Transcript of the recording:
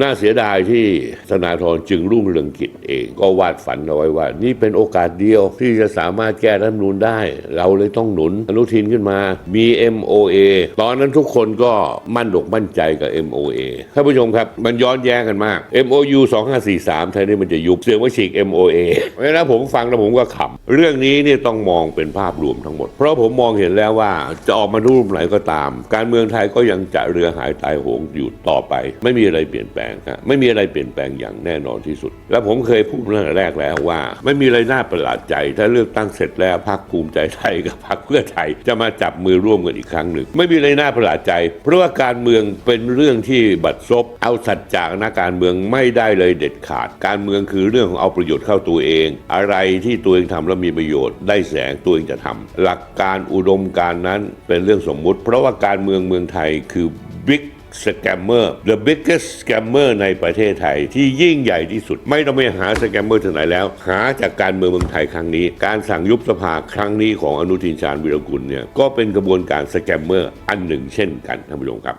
น่าเสียดายที่ธนาธรจึงรุ่งเรืองกิจเอง ก็วาดฝันเอาไว้ว่า นี่เป็นโอกาสเดียวที่จะสามารถแก้รัฐมนูญได้ เราเลยต้องหนุนอนุทินขึ้นมามี MOA ตอนนั้นทุกคนก็มั่นอกมั่นใจกับ MOA ท่านผู้ชมครับ มันย้อนแย้งกันมาก MOU 2543ไทยนี่มันจะยุบเสียงว่าฉีก MOA เพราะฉะนั้นผมฟังแล้วผมก็ขำเรื่องนี้เนี่ยต้องมองเป็นภาพรวมทั้งหมด เพราะผมมองเห็นแล้วว่าจะออกมารูปไหนก็ตาม การเมืองไทยก็ยังจะเรือหายตายโหงอยู่ต่อไป ไม่มีอะไรเปลี่ยนแปลงฮะไม่มีอะไรเปลี่ยนแปลงอย่างแน่นอนที่สุด และผมเคยพูดเรื่องแรกแล้วว่า ไม่มีอะไรน่าประหลาดใจ ถ้าเลือกตั้งเสร็จแล้วพรรคภูมิใจไทยกับพรรคเพื่อไทยจะมาจับมือร่วมกันอีกครั้งหนึ่งไม่มีอะไรน่าประหลาดใจ เพราะว่าการเมืองเป็นเรื่องที่บัดซบเอาสัจจากนักการเมืองไม่ได้เลยเด็ดขาด การเมืองคือเรื่องของเอาประโยชน์เข้าตัวเอง อะไรที่ตัวเองทำแล้วมีประโยชน์ได้แสงตัวเองจะทำหลักการอุดมการนั้นเป็นเรื่องสมมุติ เพราะว่าการเมืองเมืองไทยคือบิ๊ก สแกมเมอร์ the biggest scammer ในประเทศไทย ที่ยิ่งใหญ่ที่สุด ไม่ต้องไปหาสแกมเมอร์ที่ไหนแล้ว หาจากการเมืองเมืองไทยครั้งนี้ การสั่งยุบสภาครั้งนี้ของอนุทินชาญวิรกุลเนี่ยก็เป็นกระบวนการสแกมเมอร์อันหนึ่งเช่นกันท่านผู้ชมครับ